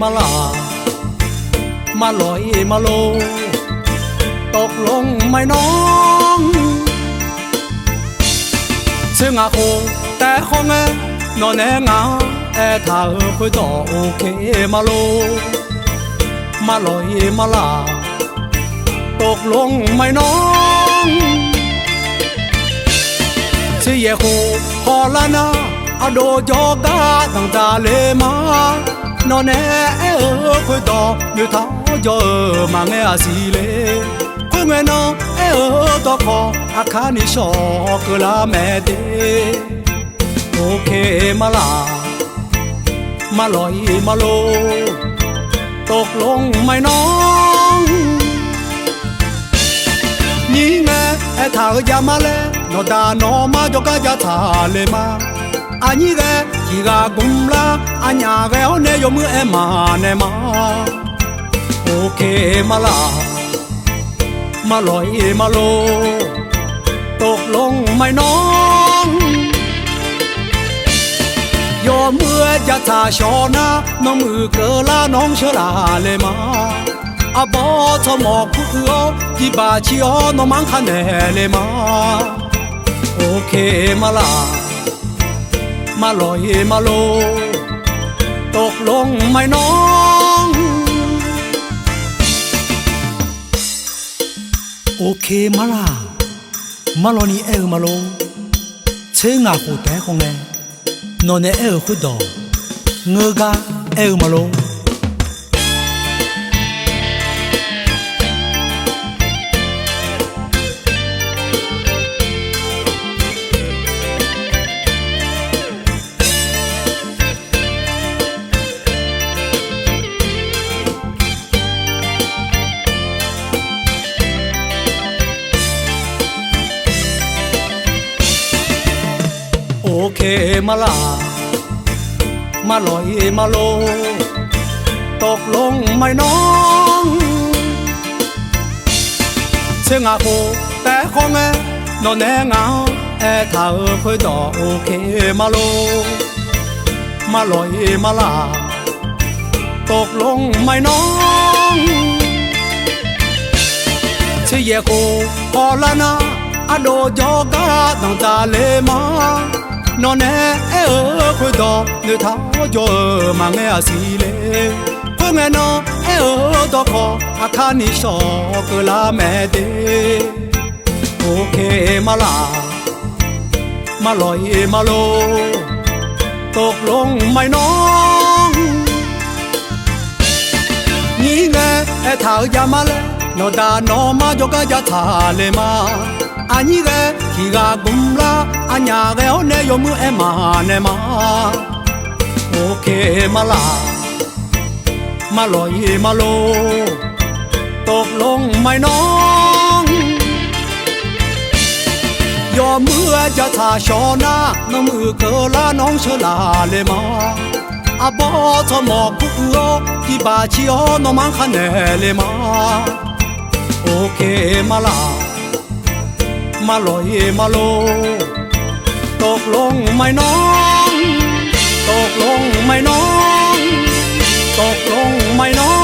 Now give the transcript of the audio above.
มาลา มาลอยมาโล ตกลงไม่น้องซึ่งอาโคแต่ของเอนนอนแนงาแอถ้าเออคุยต่อโอเคมาโล มาลอยมาลา ตกลงไม่น้องเสียโคพอละนะอะโดโยกาตั้งตาเลมา no ne e o ko do như tháo yo mà nghe à gì lệ ko nghe no e o do ko a kha ni so ko la me de ok mà la mà loi mà lô ตกลงไหม่น้องนี่ไงไอ้ทางยามาเลนอดานอมาจกาทาเลาอันนี้แกที่กากุมลาอันยาแกเอเนยมือเอมาเนมาโอเคมาลามาลอยมาโล ตกลงไม่น้องยอมเมื่อจะทาชอนะน้องมือเกลาน้องเชลาเลยมาอาบอทอมอกผู้เอือที่บาชิอน้องมังคันแนเลยมา โอเคมาลา มาลอยมาโล ตกลงไม่น้องโอเคมาล่ะมาลอนี่เออมาโลเชื่อาคูแต่คงแนนอนเออคุดดอเงือกาเออมาโล มาลา มาลอยมาโล ตกลงไม่น้องเชื่องาโคแต่คงแอนอนแนเงาแอเธอเคยดอโอเคมาโล มาลอยมาลา ตกลงไม่น้องเชื่อเยโคพอละนาอโดยอกาต้องจาเลมา non è che do ne ta yo ma ne asile come no è o do ko a ka ni so ko la me de o ke ma la ma loi ma lo ตกลงไม่น้องนี่แงแอเท้ายามาแล้วนอดานอมายกยาทาเลยมา อันนี้ไงที่กากุมลาอันยาแกเอาเนยมือเอมาเนมาโอเคมาลามาลอยมาโลตกลงไม่น้องยอมเมื่อจ มาลอยมาโล ตกลงไม่น้อง ตกลงไม่น้อง ตกลงไม่น้อง